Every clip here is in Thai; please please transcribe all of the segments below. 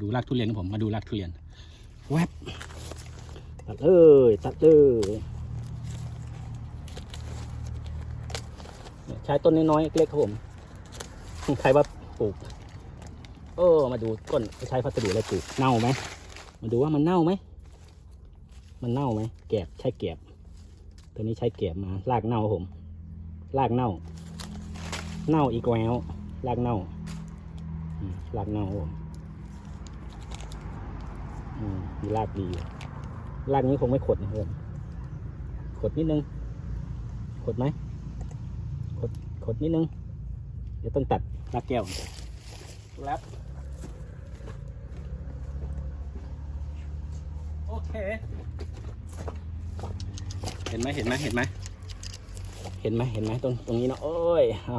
ดูรากทุเรียนครับผมมาดูรากทุเรียน แวบตัดเลยตัดเลยเนี่ยใช้ต้นน้อยๆเล็กๆครับผมใครว่าปลูกเออมาดูต้นใช้พัสดุอะไรปลูกเน่าไหมมาดูว่ามันเน่าไหมมันเน่าไหมแกบใช้แกบตัวนี้ใช้แกบมาลากเน่าครับผมลากเน่า เน่าอีกแล้วลากเน่าอืมลากเน่าครับผมอื มมีลากดีอยู่ลากนี้คงไม่ขดนะครับผมขดนิดนึง ขดไหมขดขดนิดนึง เดี๋ยวต้องตัดลากแก้วก่อนแล้วโอเค เห็นไหมเห็นไหมเห็นไหมเห็นไหมเห็นไหมตรงตรงนี้เนอะโอ้ยเอา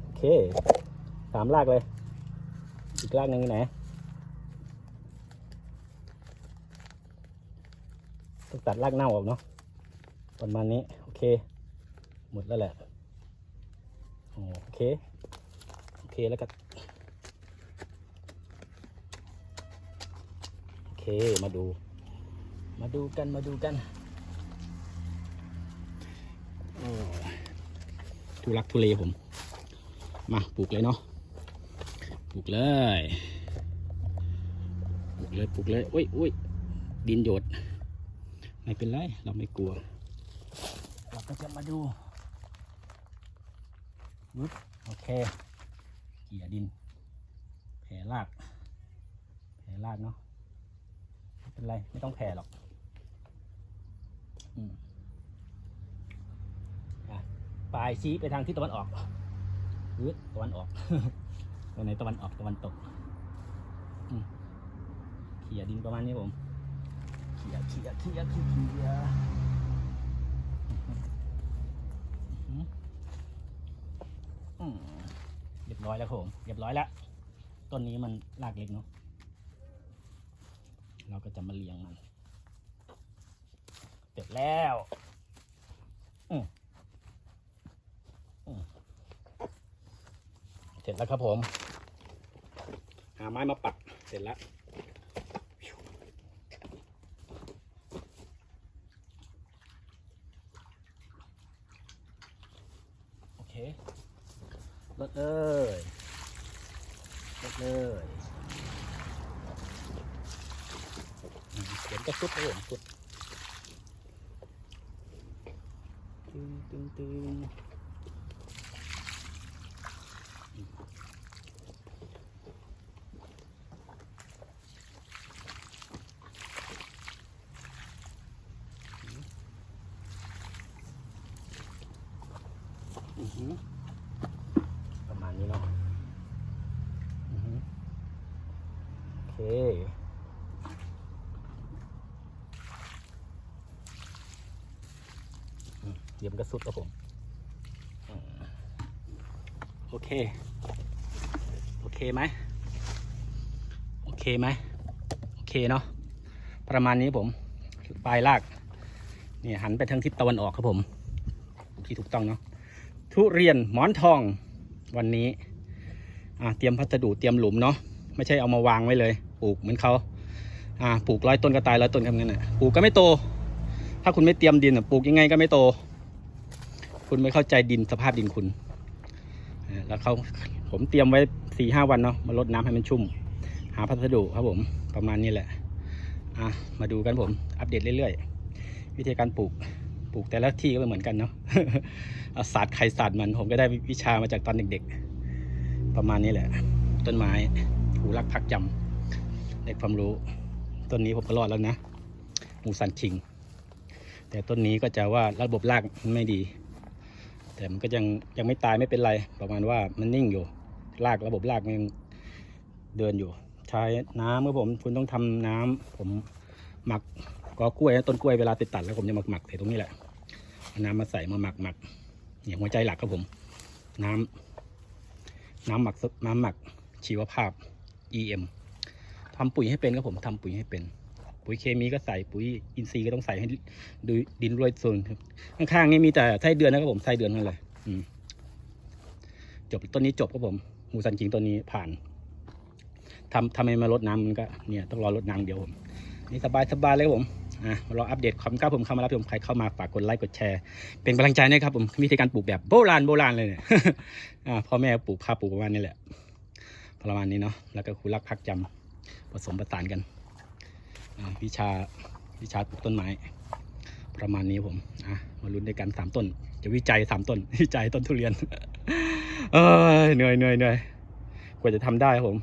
โอเคสามลากเลย อีกลากหนึ่งอยู่ไหนต้องตัดลากเน่าออกเนาะประมาณนี้ โอเค หมดแล้วแหละ โอเค โอเคแล้วก็โอเคมาดู มาดูกันมาดูกันโอ้ทุลักทุเลผม มาปลูกเลยเนาะ ปลูกเลยปลูกเลยปลูกเลยอุ้ยอุ้ยดินหยด ไม่เป็นไร เราไม่กลัว เราก็จะมาดูปึ๊บโอเคเกี่ยดิน แผ่ราก แผ่รากเนาะไม่เป็นไร ไม่ต้องแผ่หรอกอืมอะปลายชี้ไปทางทิศตะวันออกหรือตะวันออก ไปไหนตะวันออกตะวันตกอืมเขี่ยดินประมาณนี้ผมเขี่ยเขี่ยเขี่ยเขี่ยอื้อหืออืมเรียบร้อยแล้วครับผมเรียบร้อยแล้วต้นนี้มันรากเล็กเนาะเราก็จะมาเลี้ยงมันเสร็จแล้วอืมอืมเสร็จแล้วครับผมหาไม้มาปักเสร็จแล้วโอเคลดเลยลดเลยเดี๋ยวก็สุดเลยผมสุดตึงตึงตึง ประมาณนี้เนาะโอเคเดียมันก็สุดครับผมโอเค โอเคไหมโอเคไหมโอเคเนาะประมาณนี้ผมปลายรากเนี่ยหันไปทางทิศตะวันออกครับผม ที่ถูกต้องเนาะ ทุเรียนหมอนทองวันนี้เตรียมพัสดุเตรียมหลุมเนาะไม่ใช่เอามาวางไว้เลย ปลูกเหมือนเขาปลูกร้อยต้นก็ตายร้อยต้นครับงั้นน่ะปลูกก็ไม่โต ถ้าคุณไม่เตรียมดินอะปลูกยังไงก็ไม่โต คุณไม่เข้าใจดินสภาพดินคุณแล้วเขาผมเตรียมไว้สี่ห้าวันเนาะมาลดน้ำให้มันชุ่ม หาพัสดุครับผมประมาณนี้แหละอะมาดูกันผมอัปเดตเรื่อยๆ วิธีการปลูก ปลูกแต่ละที่ก็ไม่เหมือนกันเนาะเอาศาสตร์ใครศาสตร์มัน ผมก็ได้วิชามาจากตอนเด็กๆ ประมาณนี้แหละ ต้นไม้หูรักพักจำได้ความรู้ ต้นนี้ผมก็รอดแล้วนะหมูสันคิง แต่ต้นนี้ก็จะว่าระบบรากมันไม่ดี แต่มันก็ยังยังไม่ตายไม่เป็นไร ประมาณว่ามันนิ่งอยู่ รากระบบรากมันยังเดินอยู่ ใช้น้ำเมื่อผม คุณต้องทำน้ำผมหมักกอกล้วยต้นกล้วยเวลาติดตัดแล้วผมจะหมักหมักใส่ตรงนี้แหละ น้ำมาใส่มาหมักหมักอย่างหัวใจหลักครับผม น้ำน้ำหมักน้ำหมักชีวภาพ EM ทำปุ๋ยให้เป็นครับผมทำปุ๋ยให้เป็น ปุ๋ยเคมีก็ใส่ปุ๋ยอินทรีย์ก็ต้องใส่ให้ดูดินรวยโซนครับข้างๆนี่มีแต่ไส้เดือนนะครับผมไส้เดือนนั่นเลยจบต้นนี้จบครับผมมูซันคิงตัวนี้ผ่านทำทำไมมาลดน้ำมันก็เนี่ยต้องรอลดน้ำเดียวผมนี่สบายสบายเลยครับผม อะมารออัปเดตความก้าวผมเข้ามารับชมใครเข้ามาฝากกดไลค์กดแชร์ เป็นกำลังใจนะครับผมวิธีการปลูกแบบโบราณโบราณเลยเนี่ยพ่อแม่ปลูกพาปลูกประมาณนี้แหละประมาณนี้เนาะแล้วก็ครูรักพักจำผสมประสานกันวิชาวิชาปลูกต้นไม้ ประมาณนี้ผมอะมาลุ้นด้วยกันสามต้น จะวิจัยสามต้น วิจัยต้นทุเรียน เอยเหนื่อยเหนื่อยเหนื่อยกว่าจะทำได้ผม